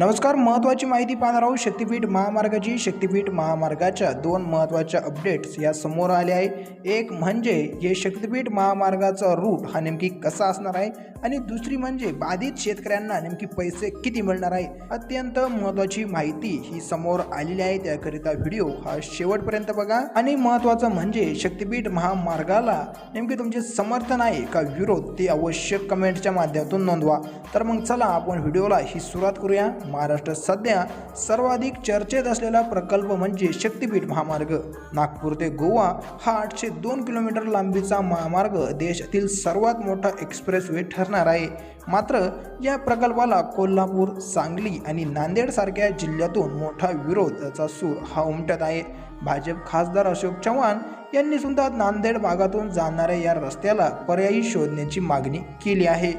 नमस्कार महत्त्वाची माहिती पाहणार आहोत शक्तीपीठ महामार्गाची. शक्तीपीठ महामार्गाच्या दोन महत्त्वाच्या अपडेट्स या समोर आले आहे. एक म्हणजे हे शक्तीपीठ महामार्गाचा रूट हा नेमकी कसा असणार आहे? आणि दुसरी म्हणजे बाधित शेतकऱ्यांना नेमकी पैसे किती मिळणार आहे? अत्यंत महत्त्वाची माहिती ही समोर आलेली आहे. त्याकरिता व्हिडिओ हा शेवटपर्यंत बघा. आणि महत्त्वाचं म्हणजे शक्तीपीठ महामार्गाला नेमके तुमचे समर्थन आहे का विरोध ते अवश्य कमेंटच्या माध्यमातून नोंदवा. तर मग चला आपण व्हिडिओला ही सुरुवात करूया. महाराष्ट्रात सध्या सर्वाधिक चर्चेत असलेला प्रकल्प म्हणजे शक्तीपीठ महामार्ग. नागपूर ते गोवा हा आठशे दोन किलोमीटर लांबीचा महामार्ग देशातील सर्वात मोठा एक्सप्रेस वे ठरणार आहे. मात्र या प्रकल्पाला कोल्हापूर सांगली आणि नांदेडसारख्या जिल्ह्यातून मोठा विरोधाचा सूर हा उमटत आहे. भाजप खासदार अशोक चव्हाण यांनी सुद्धा नांदेड भागातून जाणाऱ्या या रस्त्याला पर्यायी शोधण्याची मागणी केली आहे.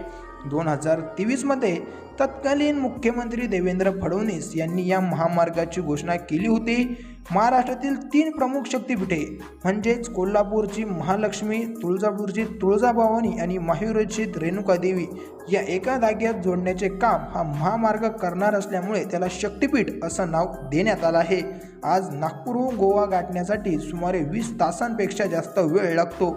दोन हजार तेवीसमध्ये तत्कालीन मुख्यमंत्री देवेंद्र फडणवीस यांनी या महामार्गाची घोषणा केली होती. महाराष्ट्रातील तीन प्रमुख शक्तिपीठे म्हणजेच कोल्हापूरची महालक्ष्मी तुळजापूरची तुळजाभवानी आणि माहुरीची रेणुकादेवी या एका धाग्यात जोडण्याचे काम हा महामार्ग करणार असल्यामुळे त्याला शक्तिपीठ असं नाव देण्यात आलं आहे. आज नागपूरहून गोवा गाठण्यासाठी सुमारे वीस तासांपेक्षा जास्त वेळ लागतो.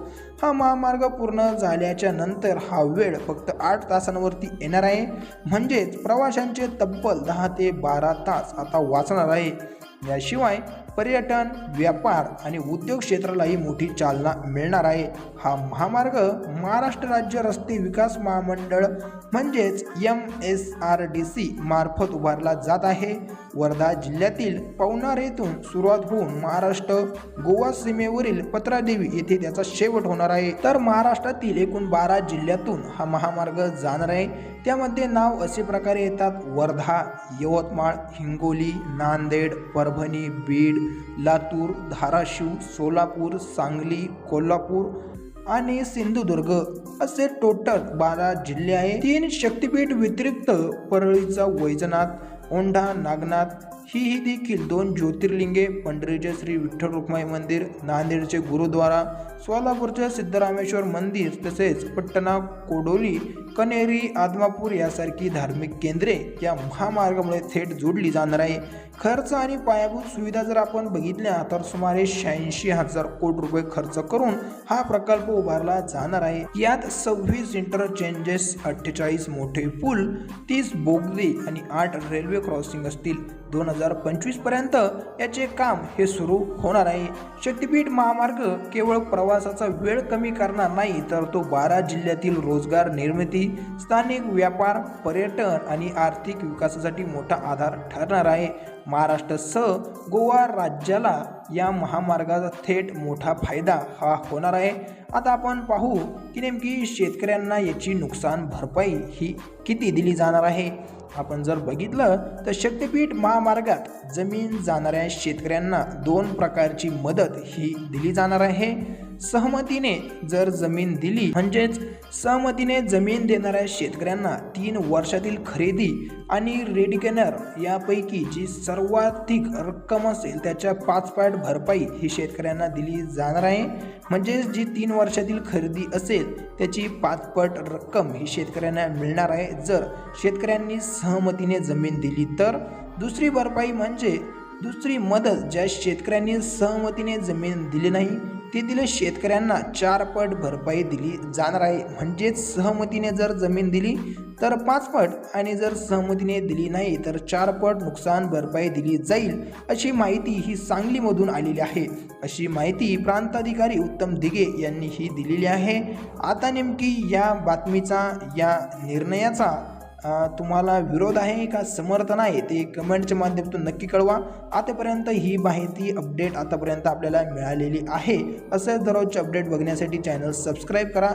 हा महामार्ग पूर्ण झाल्याच्यानंतर हा वेळ फक्त आठ तासांवरती येणार आहे. म्हणजे म्हणजेच प्रवाशांचे तब्बल दहा ते बारा तास आता वाचणार आहे. याशिवाय पर्यटन व्यापार आणि उद्योग क्षेत्रालाही मोठी चालना मिळणार आहे. हा महामार्ग महाराष्ट्र राज्य रस्ते विकास महामंडळ म्हणजेच M S R D C मार्फत उभारला जात आहे. वर्धा जिल्ह्यातील पवनार येथून सुरुवात होऊन महाराष्ट्र गोवा सीमेवरील पत्रादेवी येथे त्याचा शेवट होणार आहे. तर महाराष्ट्रातील एकूण बारा जिल्ह्यातून हा महामार्ग जाणार आहे. त्यामध्ये नाव असे प्रकारे येतात. वर्धा यवतमाळ हिंगोली नांदेड परभणी बीड लातूर धाराशिव सोलापूर सांगली कोल्हापूर आणि सिंधुदुर्ग असे टोटल बारा जिल्हे आहे तीन शक्तिपीठ व्यतिरिक्त परळीचा वैजनाथ औंढा नागनाथ ही ही देखील दोन ज्योतिर्लिंगे पंढरीचे श्री विठ्ठल रुक्माई मंदिर नांदेडचे गुरुद्वारा सोलापूरचे सिद्धरामेश्वर मंदिर तसेच पट्टणा कोडोली कनेरी आदमापूर यासारखी धार्मिक केंद्रे या महामार्गामुळे थेट जोडली जाणार आहे. खर्च आणि पायाभूत सुविधा जर आपण बघितल्या तर सुमारे शहाऐंशी हजार कोटी रुपये खर्च करून हा प्रकल्प उभारला जाणार आहे. यात सव्वीस इंटरचेंजेस अठ्ठेचाळीस मोठे पूल तीस बोगदे आणि आठ रेल्वे क्रॉसिंग असतील. दोन हजार पंचवीसपर्यंत याचे काम हे सुरू होणार आहे. शक्तीपीठ महामार्ग केवळ प्रवासाचा वेळ कमी करणार नाही तर तो बारा जिल्ह्यातील रोजगार निर्मिती स्थानिक व्यापार पर्यटन आणि आर्थिक विकासासाठी मोठा आधार ठरणार आहे. महाराष्ट्रासह गोवा राज्याला या महामार्गाचा थेट मोठा फायदा हा होणार आहे. आता आपण पाहू की नेमकी शेतकऱ्यांना याची नुकसान भरपाई ही किती दिली जाणार आहे. आपण जर बघितलं तर शक्तिपीठ महामार्गात जमीन जाणाऱ्या शेतकऱ्यांना दोन प्रकारची मदत ही दिली जाणार आहे. सहमतीने जर जमीन दिली म्हणजेच सहमतीने जमीन देणाऱ्या शेतकऱ्यांना तीन वर्षातील खरेदी आणि रेडिकेनर यापैकी जी सर्वाधिक रक्कम असेल त्याच्या पाच पाट भरपाई ही शेतकऱ्यांना दिली जाणार आहे. म्हणजेच जी तीन वर्षातील खरेदी असेल त्याची पाचपट रक्कम ही शेतकऱ्यांना मिळणार आहे. जर शेतकऱ्यांनी सहमतीने जमीन दिली तर दुसरी भरपाई म्हणजे दुसरी मदत ज्या शेतकऱ्यांनी सहमतीने जमीन दिली नाही तेथील शेतकऱ्यांना चार पट भरपाई दिली जाणार आहे. म्हणजेच सहमतीने जर जमीन दिली तर पाच पट आणि जर सहमतीने दिली नाही तर चार पट नुकसान भरपाई दिली जाईल अशी माहिती ही सांगलीमधून आलेली आहे. अशी माहिती प्रांताधिकारी उत्तम दिघे यांनी ही दिलेली आहे. आता नेमकी या बातमीचा या निर्णयाचा तुम्हाला विरोध आहे का? समर्थन आहे ते कमेंटच्या माध्यमातून नक्की कळवा. आतापर्यंत ही माहिती अपडेट आतापर्यंत आपल्याला मिळालेली आहे. असं दररोजचे अपडेट बघण्यासाठी चॅनल सबस्क्राईब करा.